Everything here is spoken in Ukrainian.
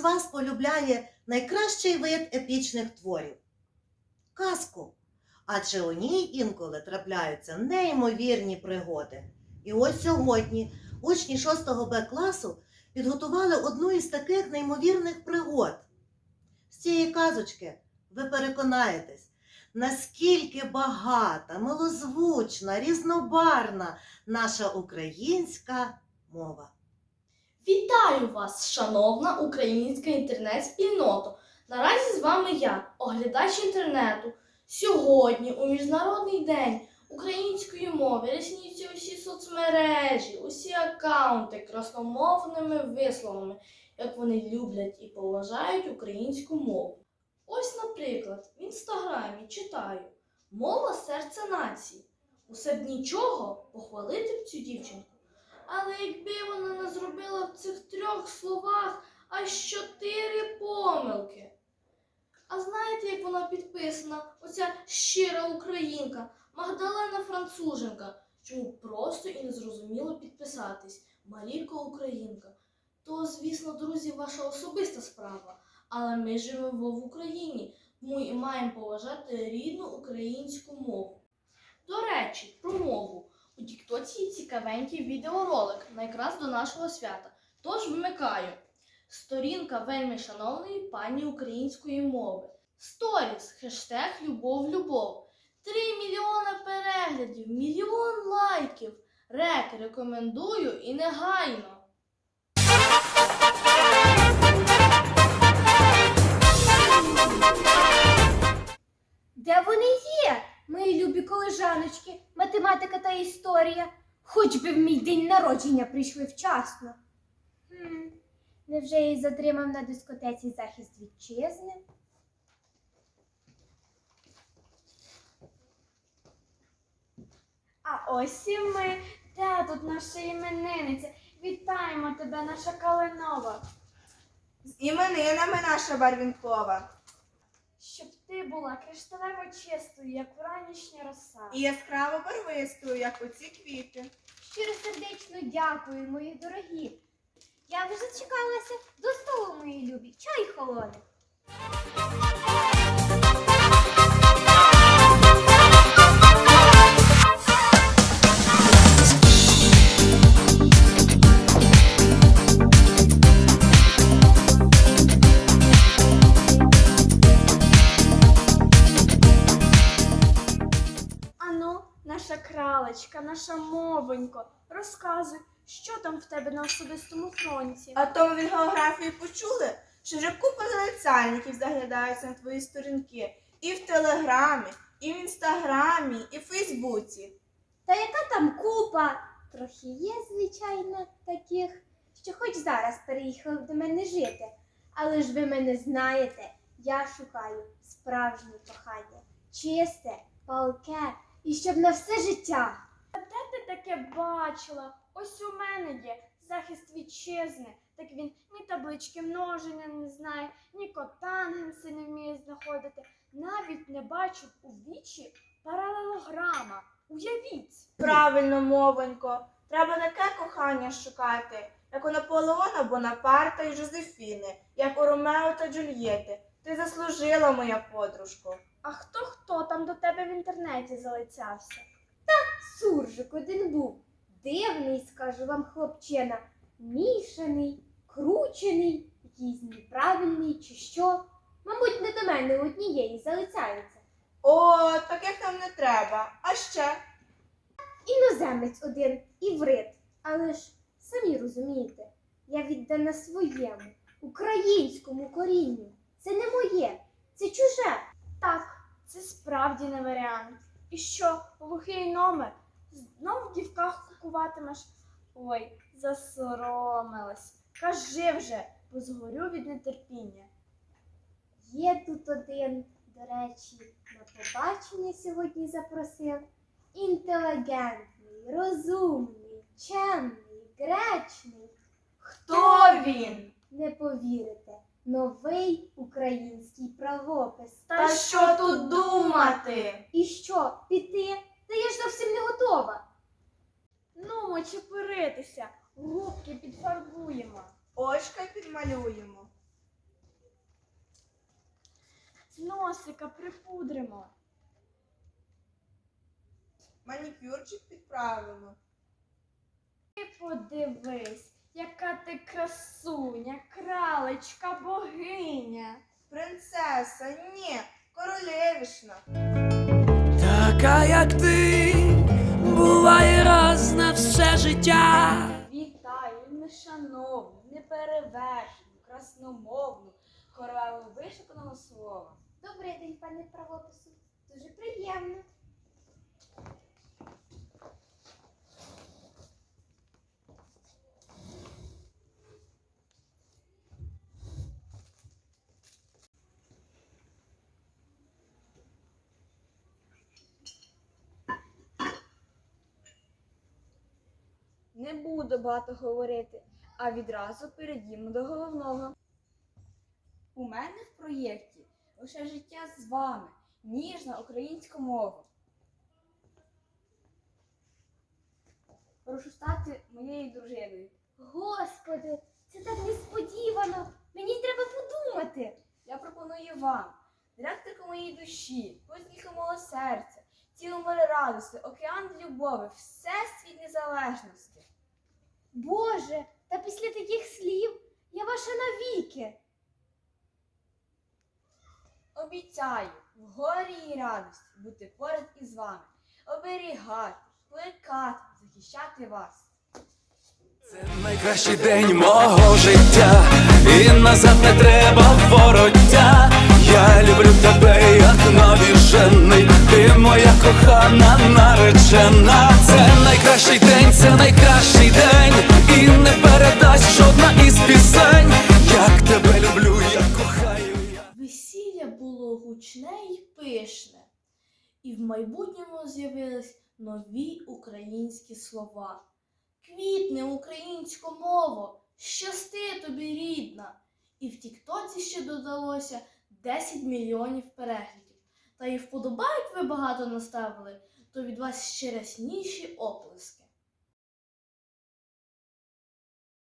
вас полюбляє найкращий вид епічних творів казку. Адже у ній інколи трапляються неймовірні пригоди. І ось сьогодні учні 6 Б класу підготували одну із таких неймовірних пригод. З цієї казочки ви переконаєтесь, наскільки багата, милозвучна, різнобарна наша українська мова. Вітаю вас, шановна українська інтернет-спільнота. Наразі з вами я, оглядач інтернету. Сьогодні, у Міжнародний день української мови, рісніться усі соцмережі, усі аккаунти красномовними висловами, як вони люблять і поважають українську мову. Ось, наприклад, в інстаграмі читаю Мова серце нації. Усе б нічого похвалити б цю дівчинку. Але якби вона не зробила в трьох словах аж чотири помилки. А знаєте, як вона підписана? Оця щира українка, Магдалена Француженка. Чому просто і не зрозуміло підписатись? Марійка Українка. То, звісно, друзі, ваша особиста справа. Але ми живемо в Україні, і маємо поважати рідну українську мову. До речі, про мову. У Тіктоці цікавенький відеоролик, на до нашого свята. Тож вмикаю. Сторінка вельми шановної пані української мови. Сторіс, хештег Любов Любов. 3 мільйони переглядів, мільйон лайків. Рек рекомендую і негайно. Де вони є, мої любі колежаночки, математика та історія? Хоч би в мій день народження прийшли вчасно. Хм, невже її затримав на дискотеці захист вітчизни? А ось і ми. Де тут наша іменинниця? Вітаємо тебе, наша Калинова. З іменинами наша Барвінкова. Щоб ти була кришталево чистою, як вранішня роса. І яскраво барвистою, як оці квіти. Щиро сердечно дякую, мої дорогі. Я вже зачекалася до столу, мої любі. Чай холоне. Ану, наша кралечка, наша мовонько, розказуй, що там в тебе на особистому фронті. А то ви від географії почули, що вже купа залицяльників заглядаються на твої сторінки. І в Телеграмі, і в Інстаграмі, і в Фейсбуці. Та яка там купа? Трохи є, звичайно, таких, що хоч зараз переїхали до мене жити. Але ж ви мене знаєте, я шукаю справжнє кохання, чисте, палке і щоб на все життя. Таке бачила? Ось у мене є захист вітчизни. Так він ні таблички множення не знає, ні котангенси не вміє знаходити. Навіть не бачив у вічі паралелограма. Уявіть! Правильно, мовонько. Треба таке кохання шукати, як у Наполеона Бонапарта і Жозефіни, як у Ромео та Джульєти. Ти заслужила, моя подружко. А хто хто там до тебе в інтернеті залицявся? Суржик один був. Дивний, скажу вам, хлопчина, мішаний, кручений, якийсь неправильний чи що. Мабуть, не до мене однієї залицяється. О, таких нам не треба. А ще Іноземець один, іврит. Але ж самі розумієте, я віддана своєму, українському корінню. Це не моє, це чуже. Так, це справді не варіант. І що, глухий номер? Знов в дівках кукуватимеш? Ой, засоромилась. Кажи вже, бо згорю від нетерпіння. Є тут один, до речі, на побачення сьогодні запросив. Інтелігентний, розумний, чемний, гречний. хто він? Не повірите, новий український правопис. Та що тут думати? І що, піти? Та я ж зовсім не готова. Ну, губки підфарбуємо. Очка підмалюємо. поцілуємо. Носика припудримо. Манікюрчик підправимо. Ти подивись, яка ти красуня, кралечка, богиня. Принцеса, ні, королевішна. Така, як ти, буває раз на все життя. Вітаю, нешановну, неперевершену, красномовну, королеву вишуканого слова. Добрий день, пане правопису. Дуже приємно. Не буду багато говорити, а відразу перейдімо до головного. У мене в проєкті лише життя з вами, ніжна українська мова. Прошу стати моєю дружиною. Господи, це так несподівано. Мені треба подумати. Я пропоную вам, директорку моєї душі, позніка мого серця, цілу море радості, океан любові, всесвіт незалежності. Боже, та після таких слів я ваша навіки. Обіцяю в горі і радості бути поряд із вами, оберігати, плекати, захищати вас. Це найкращий день мого життя, і назад не треба вороття. Я люблю тебе, як навіжений, ти моя кохана наречена. Це найкращий день, це найкращий день, і не передасть жодна із пісень. Як тебе люблю, як кохаю я. Весілля було гучне і пишне, і в майбутньому з'явились нові українські слова. Квітне українська мова, щасти тобі рідна. І в Тіктоці ще додалося 10 мільйонів переглядів. Та і вподобають ви багато наставили, то від вас ще рясніші оплески.